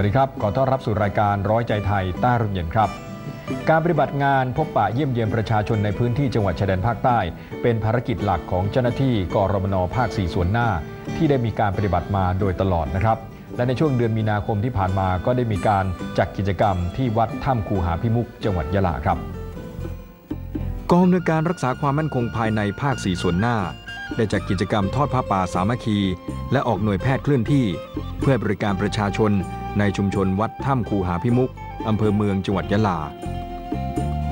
วัสดีครับ ขอต้อนรับสู่รายการร้อยใจไทยต้ารุ่มเย็นครับ การปฏิบัติงานพบปะเยี่ยมเยียนประชาชนในพื้นที่จังหวัดชายแดนภาคใต้ เป็นภารกิจหลักของเจ้าหน้าที่กรมนภาค 4 ส่วนหน้า ที่ได้มีการปฏิบัติมาโดยตลอดนะครับ และในช่วงเดือนมีนาคมที่ผ่านมาก็ได้มีการจัดกิจกรรมที่วัดถ้ำคูหาพิมุกจังหวัดยะลาครับ กองอำนวยการรักษาความมั่นคงภายในภาค 4 ส่วนหน้า ได้จัดกิจกรรมทอดผ้าป่าสามัคคี และออกหน่วยแพทย์เคลื่อนที่ เพื่อบริการประชาชน ในชุมชนวัดถ้ำคูหาพิมุกอำเภอเมืองจังหวัดยะลา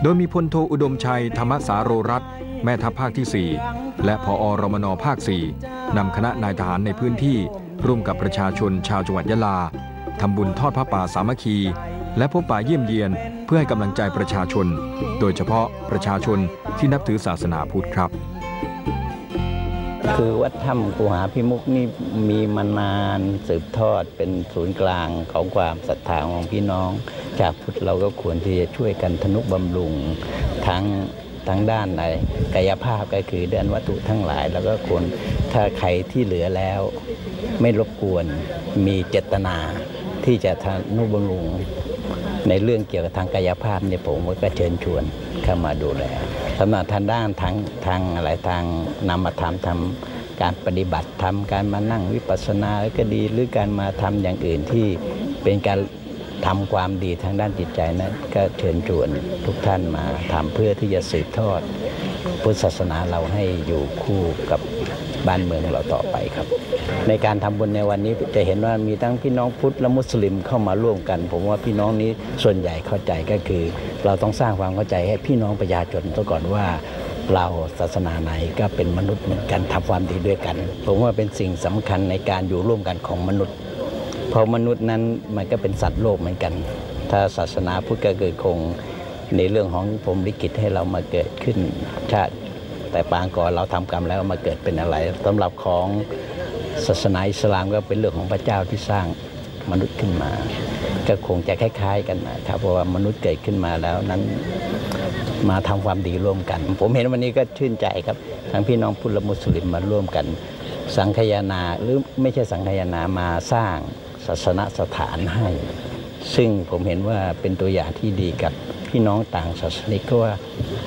โดยมีพลโทอุดมชัยธรรมสาโรรัตแม่ทัพภาคที่ 4 และพอรมนภาค 4นำคณะนายทหารในพื้นที่ ร่วมกับประชาชนชาวจังหวัดยะลาทำบุญทอดผ้าป่าสามัคคี และพบป่าเยี่ยมเยียนเพื่อให้กำลังใจประชาชน โดยเฉพาะประชาชนที่นับถือศาสนาพุทธครับ คือวัดถ้ำกูหาพิมุกนี่มีมานานสืบทอดเป็นศูนย์กลางของความศรัทธาของพี่น้อง ชาวพุทธเราก็ควรที่จะช่วยกันทนุบำรุงทั้งทั้งด้านในกายภาพก็คือด้านวัตถุทั้งหลาย แล้วก็ควรถ้าใครที่เหลือแล้ว ไม่รบกวนมีเจตนาที่จะทนุบำรุง ในเรื่องเกี่ยวกับทางกายภาพเนี่ยผมก็เชิญชวนเข้ามาดูแลสำหรับทางด้านทางทางอะไรทางนามธรรมทำการปฏิบัติทำการมานั่งวิปัสสนาก็ดีหรือการมาทำอย่างอื่นที่เป็นการ ทำความดีทางด้านจิตใจนั้นก็เชิญชวนทุกท่านมาทำเพื่อที่จะสืบทอด พุทธศาสนาเราให้อยู่คู่กับบ้านเมืองเราต่อไปครับ ในการทำบุญในวันนี้จะเห็นว่ามีทั้งพี่น้องพุทธและมุสลิมเข้ามาร่วมกัน ผมว่าพี่น้องนี้ส่วนใหญ่เข้าใจก็คือ เราต้องสร้างความเข้าใจให้พี่น้องประชาชนซะก่อนว่าเราศาสนาไหนก็เป็นมนุษย์เหมือนกันทำความดีด้วยกัน ผมว่าเป็นสิ่งสำคัญในการอยู่ร่วมกันของมนุษย์ เพราะมนุษย์นั้นมันก็เป็นสัตว์โลกเหมือนกัน ถ้าศาสนาพุทธก็เกิดคงในเรื่องของผมลิขิตให้เรามาเกิดขึ้นชาติ แต่ปางก่อนเราทำกรรมแล้วมาเกิดเป็นอะไรสำหรับของศาสนาอิสลามก็เป็นเรื่องของพระเจ้าที่สร้างมนุษย์ขึ้นมา ก็คงจะคล้ายๆกันนะครับเพราะว่ามนุษย์เกิดขึ้นมาแล้วนั้นมาทำความดีร่วมกัน ผมเห็นวันนี้ก็ชื่นใจครับทั้งพี่น้องพุทธและมุสลิมมาร่วมกัน สังคายนาหรือไม่ใช่สังคายนามาสร้าง ศาสนสถานให้ ซึ่งผมเห็นว่าเป็นตัวอย่างที่ดีกับพี่น้องต่างศาสนิกก็ว่า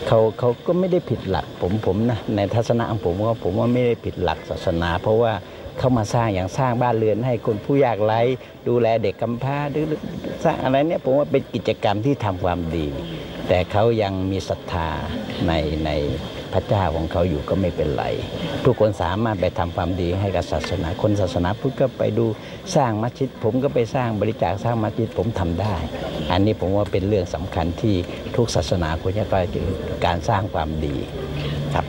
เขาเขาก็ไม่ได้ผิดหลักผมผมนะในทัศนะของผมว่าผมว่าไม่ได้ผิดหลักศาสนา เพราะว่าเขามาสร้างอย่างสร้างบ้านเรือนให้คนผู้ยากไร้ดูแลเด็กกำพร้าหรือสร้างอะไรเนี่ยผมว่าเป็นกิจกรรมที่ทำความดี แต่เขายังมีศรัทธาในใน พระเจ้าของเขาอยู่ก็ไม่เป็นไรทุกคนสามารถไปทำความดีให้กับศาสนา คนศาสนาพุทธก็ไปดูสร้างมัสยิด ผมก็ไปสร้างบริจาคสร้างมัสยิดผมทำได้ อันนี้ผมว่าเป็นเรื่องสำคัญที่ทุกศาสนาควรจะไปถึงการสร้างความดีครับ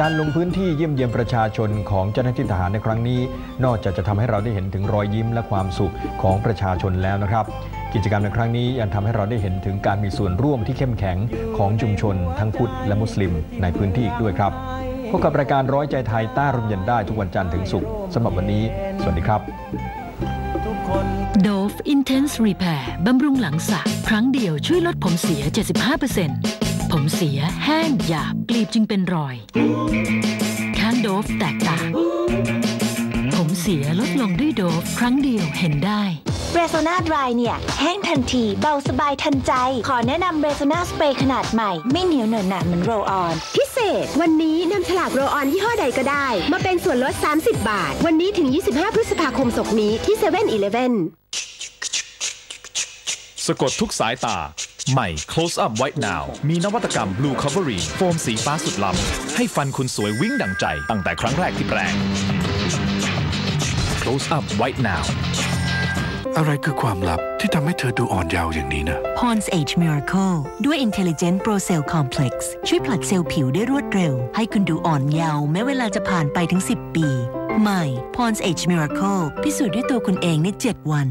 การลงพื้นที่เยี่ยมเยียนประชาชนของเจ้าหน้าที่ทหารในครั้งนี้ นอกจากจะทำให้เราได้เห็นถึงรอยยิ้มและความสุขของประชาชนแล้วนะครับ กิจกรรมในครั้งนี้ยังทำให้เราได้เห็นถึงการมีส่วนร่วมที่เข้มแข็งของชุมชน ทั้งพุทธและมุสลิมในพื้นที่อีกด้วยครับพบกับรายการร้อยใจไทยต้ารมเย็นได้ทุกวันจันทร์ถึงศุกร์สำหรับวันนี้ สวัสดีครับ Dove Intense Repair บำรุงหลังสระครั้งเดียวช่วยลดผมเสีย 75%ผมเสียแห้งหยาบกลีบจึงเป็นรอยข้างโดฟแตกต่างผมเสียลดลงด้วยโดฟครั้งเดียวเห็นได้ เรโซนาดรายเนี่ย แห้งทันทีเบาสบายทันใจ ขอแนะนำเรโซนาสเปรย์ขนาดใหม่ ไม่เหนียวเหนอะหนะเหมือนโรลออน พิเศษ วันนี้นำฉลากโรออนยี่ห้อใดก็ได้ มาเป็นส่วนลด 30 บาท วันนี้ถึง 25 พฤษภาคมศกนี้ที่7 e เ e ่ e อ e สะกดทุกสายตา ใหม่ Close Up White Now มีนวัตกรรม Blue Covering โฟมสีฟ้าสุดล้ำ ให้ฟันคุณสวยวิ่งดังใจ ตั้งแต่ครั้งแรกที่แปรง Close Up White Now อะไรคือความลับที่ทำให้เธอดูอ่อนเยาว์อย่างนี้นะ Pond's Age Miracle ด้วย Intelligent Pro Cell Complex ช่วยผลัดเซลล์ผิวได้รวดเร็ว ให้คุณดูอ่อนเยาว์แม้เวลาจะผ่านไปถึง 10 ปี ใหม่ Pond's Age Miracle พิสูจน์ด้วยตัวคุณเองใน 7 วัน